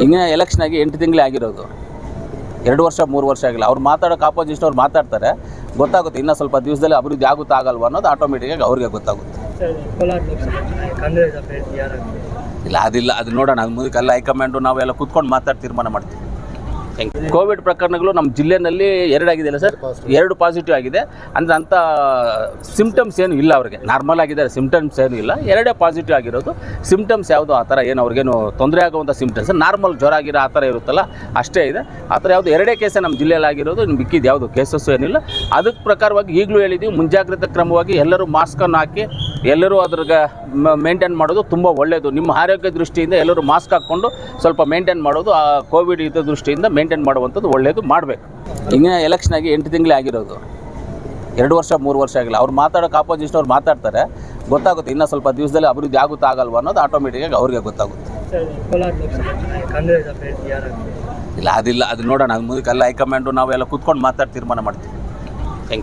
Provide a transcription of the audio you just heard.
ಈಗ ಎಲೆಕ್ಷನ್ ಆಗಿ ಎಂಟು ತಿಂಗಳೇ ಆಗಿರೋದು. ಎರಡು ವರ್ಷ, ಮೂರು ವರ್ಷ ಆಗಿಲ್ಲ. ಅವ್ರು ಮಾತಾಡೋಕೆ ಆಪೋಸಿಷನ್ ಅವ್ರು ಮಾತಾಡ್ತಾರೆ. ಗೊತ್ತಾಗುತ್ತೆ. ಇನ್ನೂ ಸ್ವಲ್ಪ ದಿವಸದಲ್ಲಿ ಅಭಿವೃದ್ಧಿ ಆಗುತ್ತಾ ಆಗಲ್ವಾ ಅನ್ನೋದು ಆಟೋಮೆಟಿಕಾಗಿ ಅವ್ರಿಗೆ ಗೊತ್ತಾಗುತ್ತೆ. ಇಲ್ಲ, ಅದಿಲ್ಲ. ಅದು ನೋಡೋಣ. ಅದು ಮುಂದಕ್ಕೆ ಎಲ್ಲ ಹೈಕಮಾಂಡು ನಾವೆಲ್ಲ ಕೂತ್ಕೊಂಡು ಮಾತಾಡಿ ತೀರ್ಮಾನ ಮಾಡ್ತೀವಿ. ಕೋವಿಡ್ ಪ್ರಕರಣಗಳು ನಮ್ಮ ಜಿಲ್ಲೆಯಲ್ಲಿ ಎರಡಾಗಿದೆಯಲ್ಲ ಸರ್? ಎರಡು ಪಾಸಿಟಿವ್ ಆಗಿದೆ. ಅಂದರೆ ಅಂಥ ಸಿಮ್ಟಮ್ಸ್ ಏನು ಇಲ್ಲ ಅವ್ರಿಗೆ. ನಾರ್ಮಲ್ ಆಗಿದ್ದಾರೆ ಸಿಮ್ಟಮ್ಸ್ ಏನು ಇಲ್ಲ. ಎರಡೇ ಪಾಸಿಟಿವ್ ಆಗಿರೋದು. ಸಿಮ್ಟಮ್ಸ್ ಯಾವುದು, ಆ ಥರ ಏನು ಅವ್ರಿಗೇನು ತೊಂದರೆ ಆಗುವಂಥ ಸಿಮ್ಟಮ್ಸ್ ನಾರ್ಮಲ್ ಜ್ವರ ಆಗಿರೋ ಆ ಥರ ಇರುತ್ತಲ್ಲ, ಅಷ್ಟೇ ಇದೆ. ಆ ಥರ ಯಾವುದು ಎರಡೇ ಕೇಸೇ ನಮ್ಮ ಜಿಲ್ಲೆಯಲ್ಲಿ ಆಗಿರೋದು ಇನ್ನು ಬಿಕ್ಕಿದ್ದು ಯಾವುದು ಕೇಸಸ್ಸು ಏನಿಲ್ಲ. ಅದಕ್ಕೆ ಪ್ರಕಾರವಾಗಿ ಈಗಲೂ ಹೇಳಿದ್ದೀವಿ, ಮುಂಜಾಗ್ರತಾ ಕ್ರಮವಾಗಿ ಎಲ್ಲರೂ ಮಾಸ್ಕನ್ನು ಹಾಕಿ ಎಲ್ಲರೂ ಅದ್ರಾಗ ಮೇಂಟೈನ್ ಮಾಡೋದು ತುಂಬ ಒಳ್ಳೆಯದು ನಿಮ್ಮ ಆರೋಗ್ಯ ದೃಷ್ಟಿಯಿಂದ ಎಲ್ಲರೂ ಮಾಸ್ಕ್ ಹಾಕ್ಕೊಂಡು ಸ್ವಲ್ಪ ಮೇಂಟೈನ್ ಮಾಡೋದು, ಆ ಕೋವಿಡ್ ಇದ್ದ ದೃಷ್ಟಿಯಿಂದ ಮೇಂಟೈನ್ ಮಾಡುವಂಥದ್ದು ಒಳ್ಳೆಯದು ಮಾಡಬೇಕು. ಇನ್ನೇ ಎಲೆಕ್ಷನ್ ಆಗಿ ಎಂಟು ತಿಂಗಳೇ ಆಗಿರೋದು. ಎರಡು ವರ್ಷ, ಮೂರು ವರ್ಷ ಆಗಿಲ್ಲ. ಅವ್ರು ಮಾತಾಡೋಕೆ ಆಪೋಸಿಷನ್ ಅವ್ರು ಮಾತಾಡ್ತಾರೆ. ಗೊತ್ತಾಗುತ್ತೆ. ಇನ್ನೂ ಸ್ವಲ್ಪ ದಿವಸದಲ್ಲಿ ಅಭಿವೃದ್ಧಿ ಆಗುತ್ತಾ ಆಗಲ್ವ ಅನ್ನೋದು ಆಟೋಮೆಟಿಕಾಗಿ ಅವ್ರಿಗೆ ಗೊತ್ತಾಗುತ್ತೆ. ಇಲ್ಲ, ಅದಿಲ್ಲ. ಅದು ನೋಡೋಣ. ಅದು ಮುಂದಕ್ಕೆ ಹೈಕಮಾಂಡು ನಾವೆಲ್ಲ ಕೂತ್ಕೊಂಡು ಮಾತಾಡಿ ತೀರ್ಮಾನ ಮಾಡ್ತೀವಿ.